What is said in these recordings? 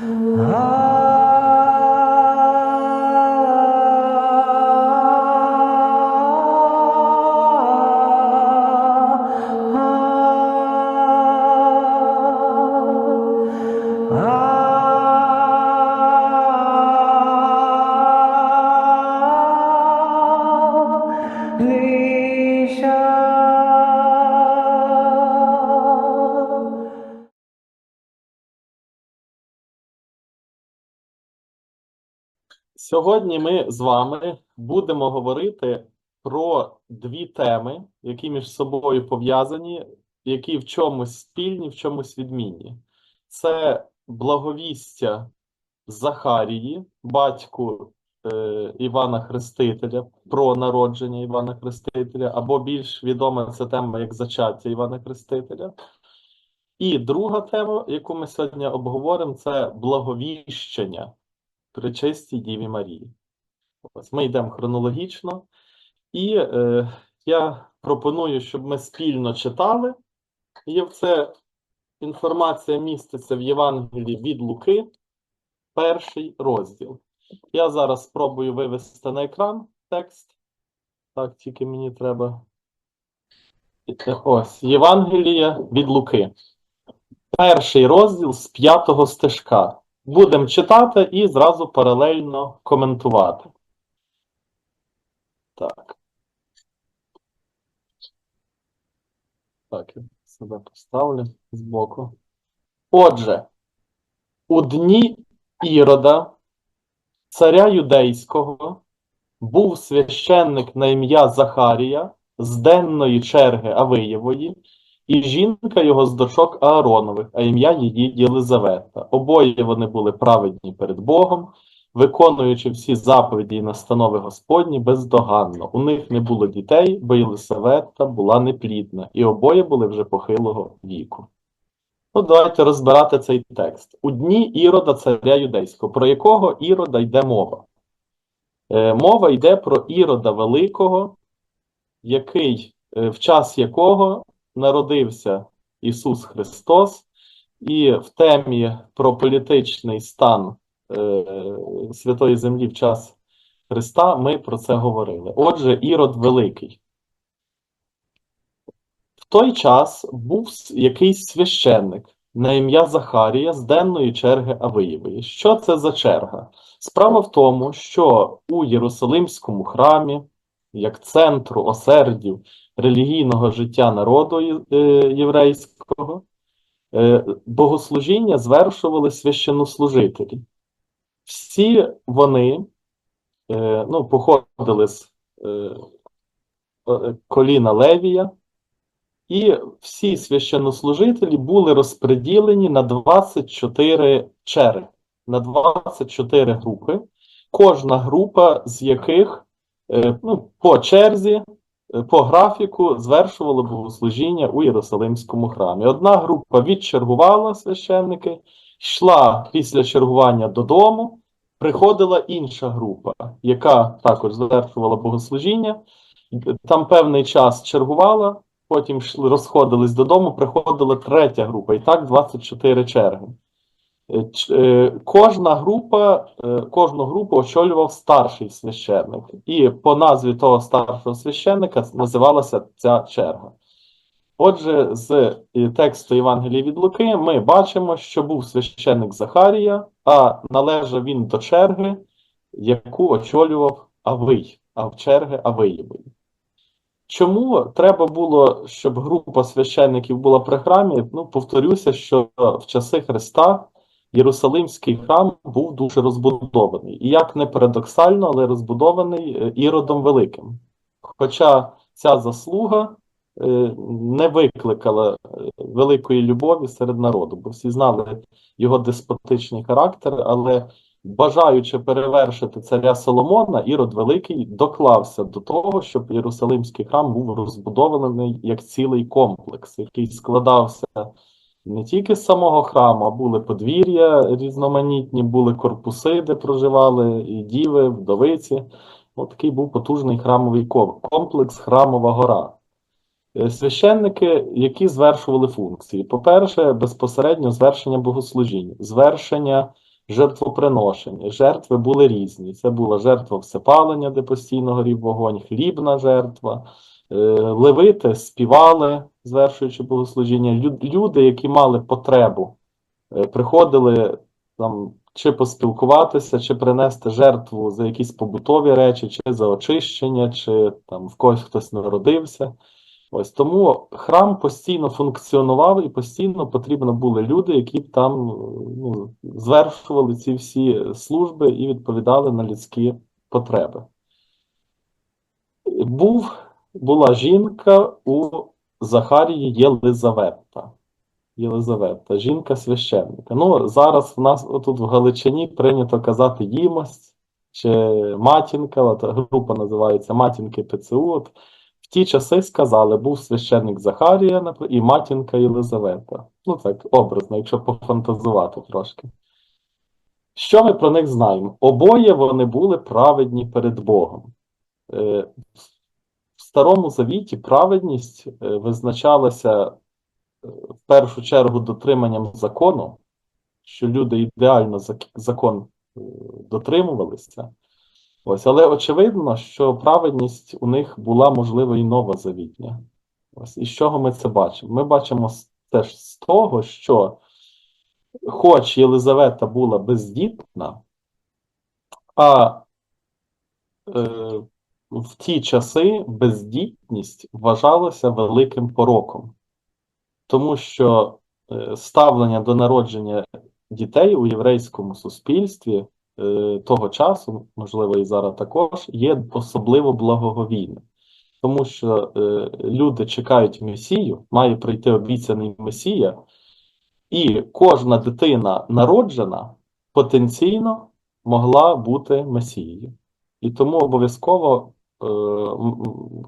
Oh. Сьогодні ми з вами будемо говорити про дві теми, які між собою пов'язані, які в чомусь спільні, в чомусь відмінні. Це благовістя Захарії, батьку е, Івана Хрестителя, про народження Івана Хрестителя, або більш відома ця тема як зачаття Івана Хрестителя. І друга тема, яку ми сьогодні обговоримо, це благовіщення Пречистій Діві Марії. Ось ми йдемо хронологічно, і е, я пропоную, щоб ми спільно читали. Є це інформація міститься в Євангелії від Луки, перший розділ. Я зараз спробую вивести на екран текст. Так, тільки мені треба. Ось Євангелія від Луки. Перший розділ з п'ятого стежка. Будемо читати і зразу паралельно коментувати. Так. Так, я себе поставлю збоку. Отже, у дні Ірода, царя юдейського, був священник на ім'я Захарія з денної черги Авиєвої, і жінка його з дочок Ааронових, а ім'я її Єлизавета. Обоє вони були праведні перед Богом, виконуючи всі заповіді і настанови Господні бездоганно. У них не було дітей, бо Єлисавета була неплідна, і обоє були вже похилого віку. Ну, давайте розбирати цей текст. У дні Ірода царя юдейського, про якого Ірода йде мова? Е, мова йде про Ірода Великого, який, е, в час якого народився Ісус Христос, і в темі про політичний стан е, Святої Землі в час Христа ми про це говорили. Отже, Ірод Великий. В той час був якийсь священник на ім'я Захарія з денної черги Авиєвої. Що це за черга? Справа в тому, що у Єрусалимському храмі, як центру осердів релігійного життя народу е, єврейського, е, богослужіння звершували священнослужителі. Всі вони е, ну, походили з коліна Левія, і всі священнослужителі були розподілені на 24 черги, на 24 групи, кожна група з яких ну, по черзі е, по графіку звершували богослужіння у Єрусалимському храмі. Одна група відчергувала священники, йшла після чергування додому, приходила інша група, яка також звершувала богослужіння. Там певний час чергувала, потім розходились додому, приходила третя група, і так 24 черги. Е, Кожна група, е, кожну групу очолював старший священник, і по назві того старшого священника називалася ця черга. Отже, з тексту Євангелії від Луки ми бачимо, що був священник Захарія, а належав він до черги, яку очолював Авий, а в черги Авиєвої. Чому треба було, щоб група священників була при храмі? Ну, повторюся, що в часи Христа Єрусалимський храм був дуже розбудований. І як не парадоксально, але розбудований е, Іродом Великим. Хоча ця заслуга е, не викликала е, великої любові серед народу, бо всі знали його деспотичний характер, але бажаючи перевершити царя Соломона, Ірод Великий доклався до того, щоб Єрусалимський храм був розбудований як цілий комплекс, який складався не тільки з самого храму, а були подвір'я різноманітні, були корпуси, де проживали і діви, вдовиці. От такий був потужний храмовий комплекс, храмова гора. Е, Священники, які звершували функції. По-перше, безпосередньо звершення богослужінь, звершення жертвоприношення. Жертви були різні. Це була жертва всепалення, де постійно горів вогонь, хлібна жертва. Е, Левити співали, звершуючи богослужіння. Люди, які мали потребу, е, приходили там чи поспілкуватися, чи принести жертву за якісь побутові речі, чи за очищення, чи там в когось хтось народився. Ось тому храм постійно функціонував і постійно потрібно були люди, які б там ну, звершували ці всі служби і відповідали на людські потреби. Був, була жінка у Захарії Єлизавета. Єлизавета, жінка священника. Ну, зараз в нас тут в Галичині прийнято казати їмость чи матінка, от група називається Матінки ПЦУ. От в ті часи сказали, був священник Захарія і матінка Єлизавета. Ну так, образно, якщо пофантазувати трошки. Що ми про них знаємо? Обоє вони були праведні перед Богом. Старому Завіті праведність е, визначалася е, в першу чергу дотриманням закону, що люди ідеально закон е, дотримувалися. Ось, але очевидно, що праведність у них була, можливо, і новозавітня. Ось, і з чого ми це бачимо? Ми бачимо теж з того, що, хоч Єлизавета була бездітна, а е, в ті часи бездітність вважалася великим пороком, тому що е, ставлення до народження дітей у єврейському суспільстві е, того часу, можливо, і зараз також, є особливо благоговійним. Тому що е, люди чекають Месію, має прийти обіцяний Месія, і кожна дитина народжена потенційно могла бути Месією. І тому обов'язково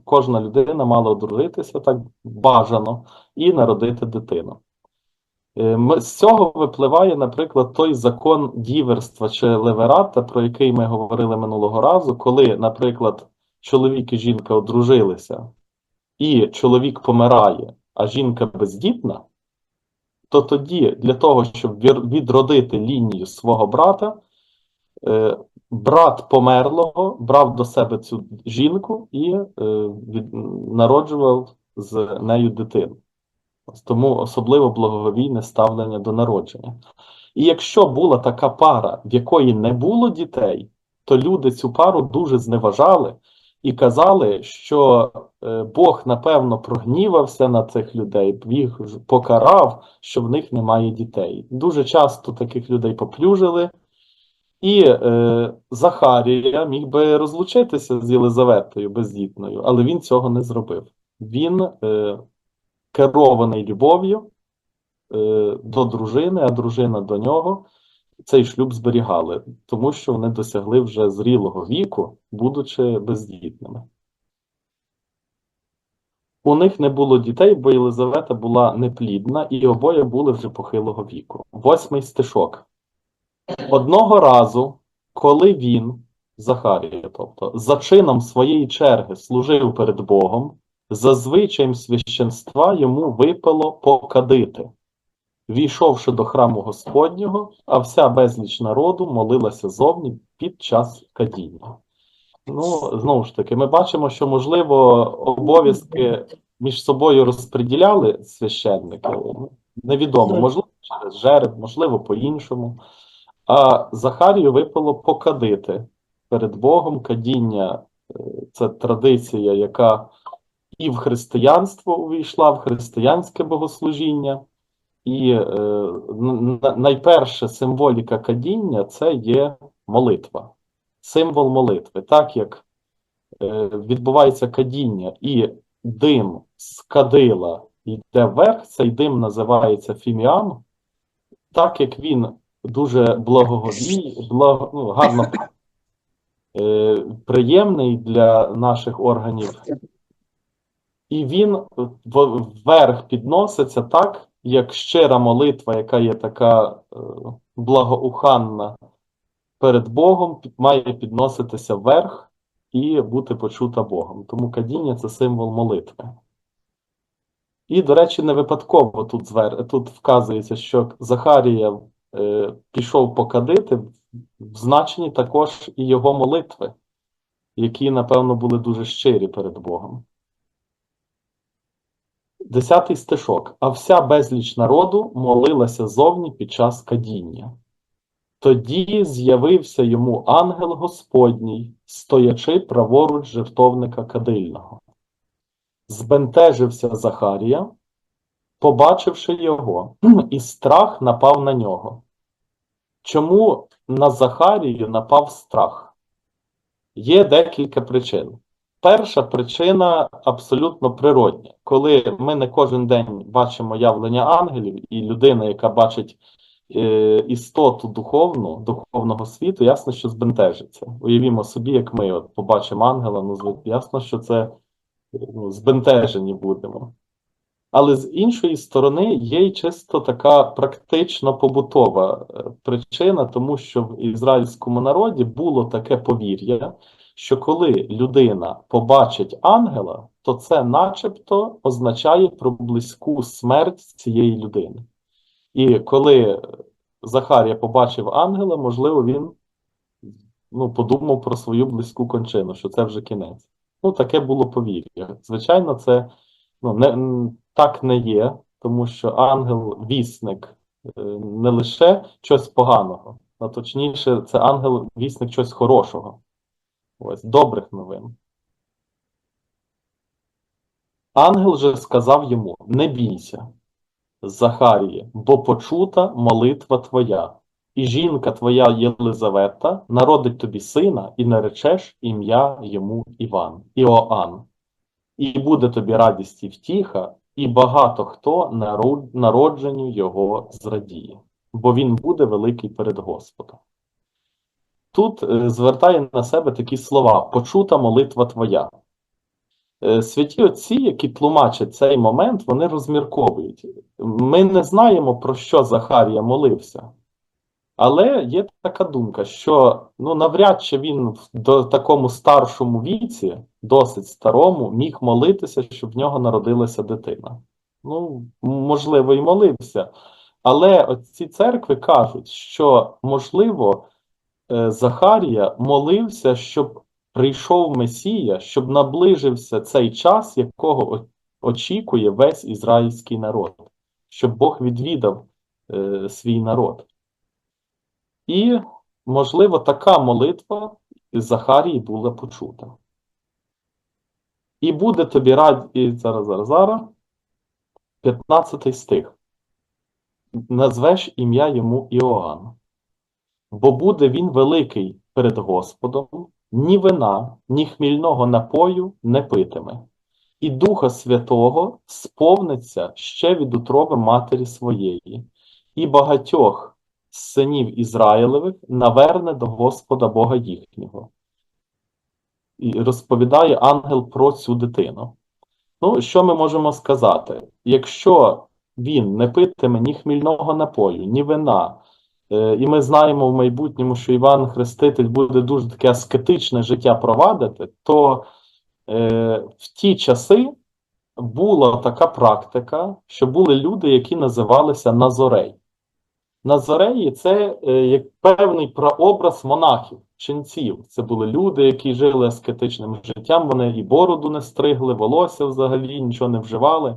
кожна людина мала одружитися так бажано і народити дитину. Е, з цього випливає, наприклад, той закон діверства чи леверата, про який ми говорили минулого разу, коли, наприклад, чоловік і жінка одружилися, і чоловік помирає, а жінка бездітна, то тоді для того, щоб відродити лінію свого брата, е, брат померлого брав до себе цю жінку і е, від, народжував з нею дитину. Тому особливо благоговійне ставлення до народження. І якщо була така пара, в якої не було дітей, то люди цю пару дуже зневажали і казали, що е, Бог, напевно, прогнівався на цих людей, їх покарав, що в них немає дітей. Дуже часто таких людей поплюжили, і е, Захарія міг би розлучитися з Єлизаветою бездітною, але він цього не зробив. Він е, керований любов'ю е, до дружини, а дружина до нього. Цей шлюб зберігали, тому що вони досягли вже зрілого віку, будучи бездітними. У них не було дітей, бо Єлизавета була неплідна, і обоє були вже похилого віку. Восьмий стишок. Одного разу, коли він, Захарія, тобто, за чином своєї черги служив перед Богом, за звичаєм священства йому випало покадити. Війшовши до храму Господнього, а вся безліч народу молилася зовні під час кадіння. Ну, знову ж таки, ми бачимо, що, можливо, обов'язки між собою розподіляли священники. Ну, Невідомо, можливо, через жереб, можливо, по-іншому. А Захарію випало покадити перед Богом. Кадіння е, це традиція, яка і в християнство увійшла, в християнське богослужіння. І е, найперша символіка кадіння це є молитва, символ молитви. Так як е, відбувається кадіння, і дим з кадила йде вверх, цей дим називається фіміам, так як він дуже благоговій, благо, ну, гарно е, приємний для наших органів, і він вверх підноситься так, як щира молитва, яка є така е, благоуханна перед Богом, має підноситися вверх і бути почута Богом. Тому кадіння це символ молитви. І, до речі, не випадково тут, звер... тут вказується, що Захарія е, пішов покадити, в значенні також і його молитви, які, напевно, були дуже щирі перед Богом. Десятий стишок. А вся безліч народу молилася зовні під час кадіння. Тоді з'явився йому ангел Господній, стоячи праворуч жертовника кадильного. Збентежився Захарія, побачивши його, і страх напав на нього. Чому на Захарію напав страх? Є декілька причин. Перша причина абсолютно природня. Коли ми не кожен день бачимо явлення ангелів, і людина, яка бачить е, істоту духовну, духовного світу, ясно, що збентежиться. Уявімо собі, як ми от побачимо ангела, ну ясно, що це ну, збентежені будемо. Але з іншої сторони є й чисто така практично побутова е, причина, тому що в ізраїльському народі було таке повір'я, що коли людина побачить ангела, то це начебто означає про близьку смерть цієї людини. І коли Захарія побачив ангела, можливо, він ну, подумав про свою близьку кончину, що це вже кінець. Ну, таке було повір'я. Звичайно, це ну, не, так не є, тому що ангел-вісник е, не лише щось поганого, а точніше, це ангел-вісник щось хорошого. Ось, добрих новин. Ангел же сказав йому: Не бійся, Захаріє, бо почута молитва твоя, і жінка твоя Єлизавета народить тобі сина, і наречеш ім'я йому Іван, Іоанн. І буде тобі радість і втіха, і багато хто народженню його зрадіє, бо він буде великий перед Господом. Тут е, звертає на себе такі слова: почута молитва твоя. Е, Святі отці, які тлумачать цей момент, вони розмірковують. Ми не знаємо, про що Захарія молився. Але є така думка, що ну, навряд чи він в до такому старшому віці, досить старому, міг молитися, щоб в нього народилася дитина. Ну, можливо, і молився. Але ці церкви кажуть, що, можливо, е, Захарія молився, щоб прийшов Месія, щоб наближився цей час, якого очікує весь ізраїльський народ, щоб Бог відвідав е, свій народ. І, можливо, така молитва Захарії була почута. І буде тобі рад... І зараз, зараз, зараз. 15 стих. Назвеш ім'я йому Іоанн. Бо буде він великий перед Господом, ні вина, ні хмільного напою не питиме, і Духа Святого сповниться ще від утроби матері своєї, і багатьох синів Ізраїлевих наверне до Господа Бога їхнього. І розповідає ангел про цю дитину. Ну, що ми можемо сказати? Якщо він не питиме ні хмільного напою, ні вина, е, і ми знаємо в майбутньому, що Іван Хреститель буде дуже таке аскетичне життя провадити, то е, в ті часи була така практика, що були люди, які називалися Назорей. Назореї це е, як певний прообраз монахів, ченців. Це були люди, які жили аскетичним життям, вони і бороду не стригли, волосся взагалі нічого не вживали.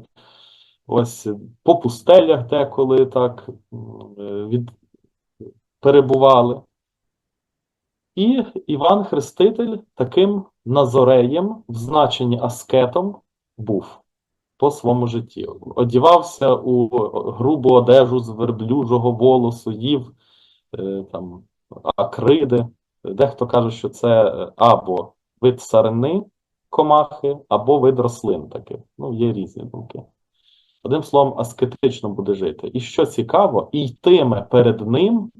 Ось е, по пустелях деколи так е, від... перебували. І Іван Хреститель таким назореєм, в значенні аскетом, був по своєму житті. Одівався у грубу одежу з верблюжого волосу, їв е, там акриди. Дехто каже, що це е, або вид сарни комахи, або вид рослин таких. Ну, є різні думки. Одним словом, аскетично буде жити. І що цікаво, і йтиме перед ним,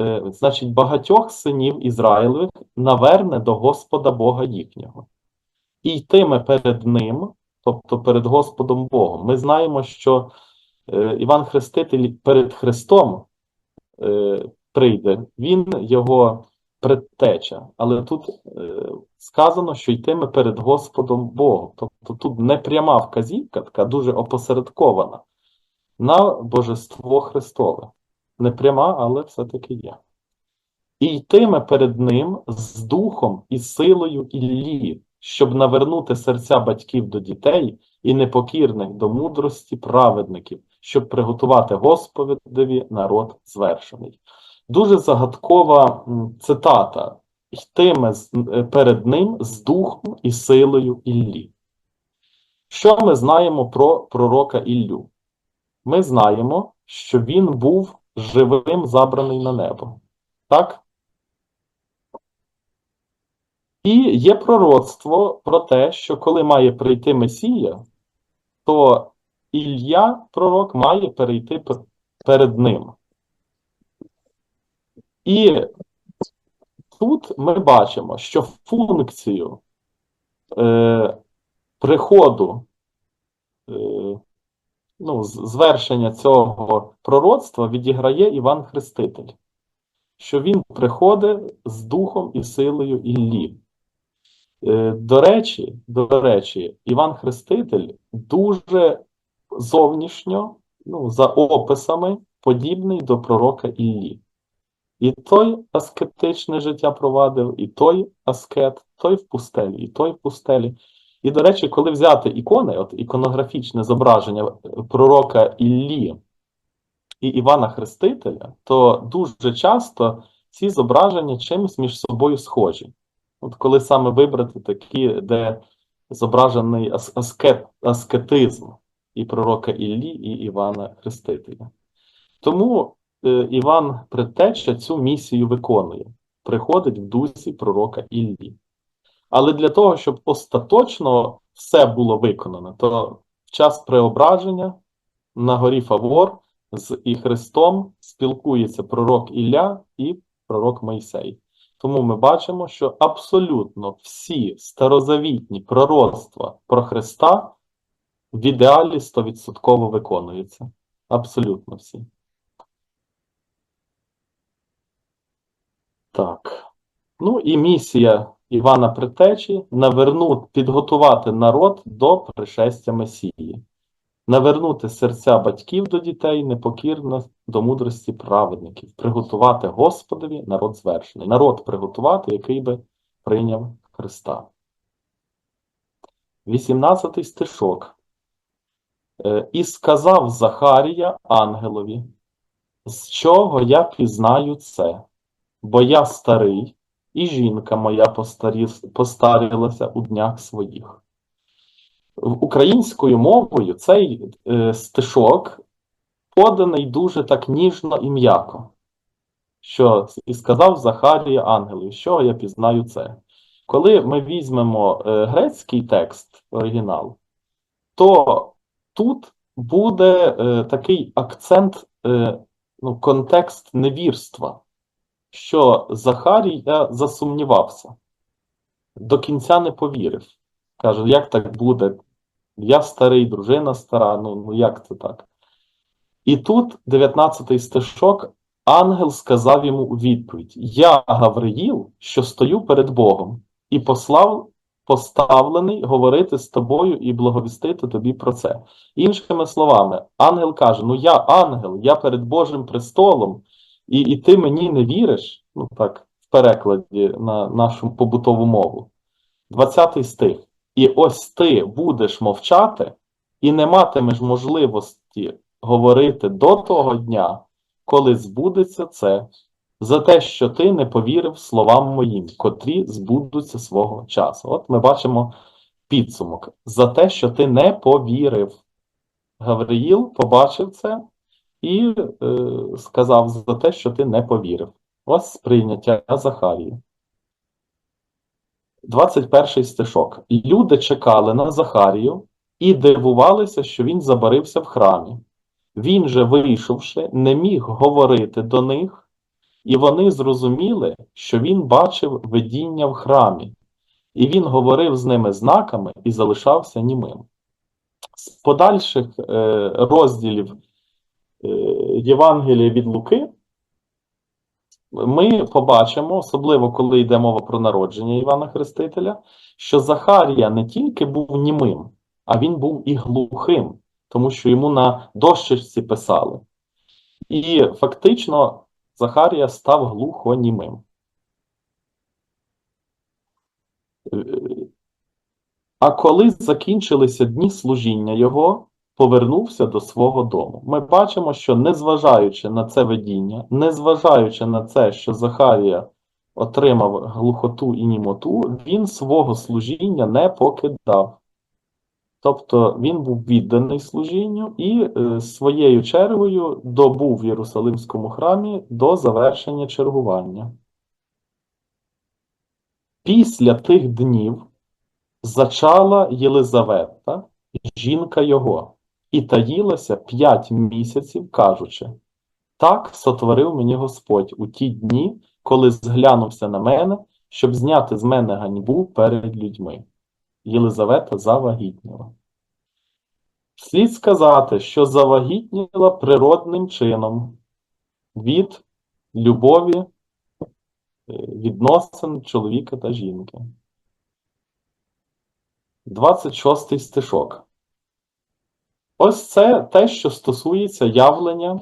е, значить, багатьох синів Ізраїлевих наверне до Господа Бога їхнього. І йтиме перед ним, тобто перед Господом Богом. Ми знаємо, що е, Іван Хреститель перед Христом е, прийде, він його предтеча. Але тут е, сказано, що йтиме перед Господом Богом. Тобто тут не пряма вказівка, така дуже опосередкована. на божество Христове. Не пряма, але все-таки є. І йтиме перед ним з духом і силою Іллі, щоб навернути серця батьків до дітей і непокірних до мудрості праведників, щоб приготувати Господові народ звершений. Дуже загадкова цитата. Йтиме е, перед ним з духом і силою Іллі. Що ми знаємо про пророка Іллю? Ми знаємо, що він був живим забраний на небо. Так? І є пророцтво про те, що коли має прийти Месія, то Ілля, пророк, має перейти перед ним. І тут ми бачимо, що функцію е, приходу, е, ну, звершення цього пророцтва відіграє Іван Хреститель, що він приходить з духом і силою Іллі. Е, До речі, до речі, Іван Хреститель дуже зовнішньо, ну, за описами, подібний до пророка Іллі. І той аскетичне життя провадив, і той аскет, той в пустелі, і той в пустелі. І, до речі, коли взяти ікони, от іконографічне зображення пророка Іллі і Івана Хрестителя, то дуже часто ці зображення чимось між собою схожі. От коли саме вибрати такі, де зображений аскет, аскетизм і пророка Іллі, і Івана Хрестителя. Тому е, Іван Предтеча цю місію виконує, приходить в дусі пророка Іллі. Але для того, щоб остаточно все було виконано, то в час преображення на горі Фавор з і Христом спілкується пророк Ілля і пророк Мойсей. Тому ми бачимо, що абсолютно всі старозавітні пророцтва про Христа в ідеалі 100% виконуються. Абсолютно всі. Так. Ну і місія Івана Притечі навернути, підготувати народ до пришестя Месії, навернути серця батьків до дітей, непокірно до мудрості праведників, приготувати Господові народ звершений. Народ приготувати, який би прийняв Христа. 18 стишок. Е, І сказав Захарія ангелові, з чого я пізнаю це? Бо я старий, і жінка моя постарі- постарілася у днях своїх. Українською мовою цей е, стишок поданий дуже так ніжно і м'яко. Що і сказав Захарія ангелу, що я пізнаю це. Коли ми візьмемо е, грецький текст, оригінал, то тут буде е, такий акцент, е, ну, контекст невірства що Захарія засумнівався, до кінця не повірив. Каже, як так буде? Я старий, дружина стара, ну, ну як це так? І тут, 19 стишок, ангел сказав йому у відповідь: Я Гавриїл, що стою перед Богом, і послав поставлений говорити з тобою і благовістити тобі про це. Іншими словами, ангел каже: Ну я ангел, я перед Божим престолом, і, і ти мені не віриш, ну так, в перекладі на нашу побутову мову. 20 стих. І ось ти будеш мовчати, і не матимеш можливості говорити до того дня, коли збудеться це, за те, що ти не повірив словам моїм, котрі збудуться свого часу. От ми бачимо підсумок. За те, що ти не повірив. Гавриїл побачив це і е, сказав за те, що ти не повірив. Ось сприйняття Захарії. 21 стишок. Люди чекали на Захарію і дивувалися, що він забарився в храмі. Він же, вийшовши, не міг говорити до них, і вони зрозуміли, що він бачив видіння в храмі, і він говорив з ними знаками і залишався німим. З подальших е, розділів е, Євангелія від Луки ми побачимо, особливо коли йде мова про народження Івана Хрестителя, що Захарія не тільки був німим, а він був і глухим. тому що йому на дощечці писали. І фактично Захарія став глухонімим. Е, А коли закінчилися дні служіння його, повернувся до свого дому. Ми бачимо, що незважаючи на це видіння, незважаючи на це, що Захарія отримав глухоту інімоту, він свого служіння не покидав. Тобто він був відданий служінню і е, своєю чергою добув в Єрусалимському храмі до завершення чергування. Після тих днів зачала Єлизавета, жінка його, і таїлася п'ять місяців, кажучи: Так сотворив мені Господь у ті дні, коли зглянувся на мене, щоб зняти з мене ганьбу перед людьми. Єлизавета завагітніла. Слід сказати, що завагітніла природним чином від любові е, відносин чоловіка та жінки. 26 стишок. Ось це те, що стосується явлення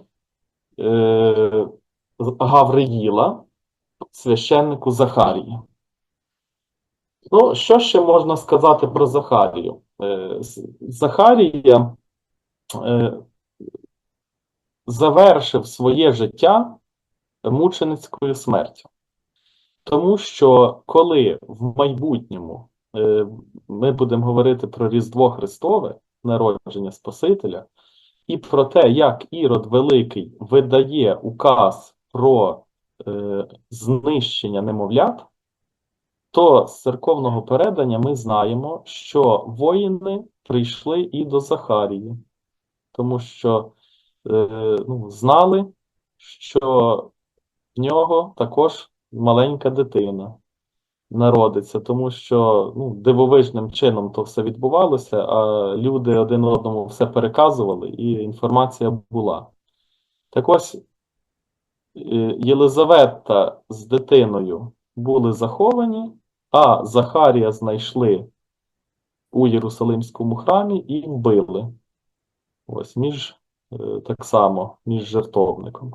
е, Гавриїла, священнику Захарії. Ну, що ще можна сказати про Захарію? Е, Захарія е, завершив своє життя мученицькою смертю. Тому що коли в майбутньому е, ми будемо говорити про Різдво Христове, народження Спасителя, і про те, як Ірод Великий видає указ про знищення немовлят, то з церковного передання ми знаємо, що воїни прийшли і до Захарії, тому що е, ну, знали, що в нього також маленька дитина народиться, тому що ну, дивовижним чином то все відбувалося, а люди один одному все переказували, і інформація була. Так ось е, Єлизавета з дитиною були заховані, а Захарія знайшли у Єрусалимському храмі і вбили. Ось між е, так само, між жертовником.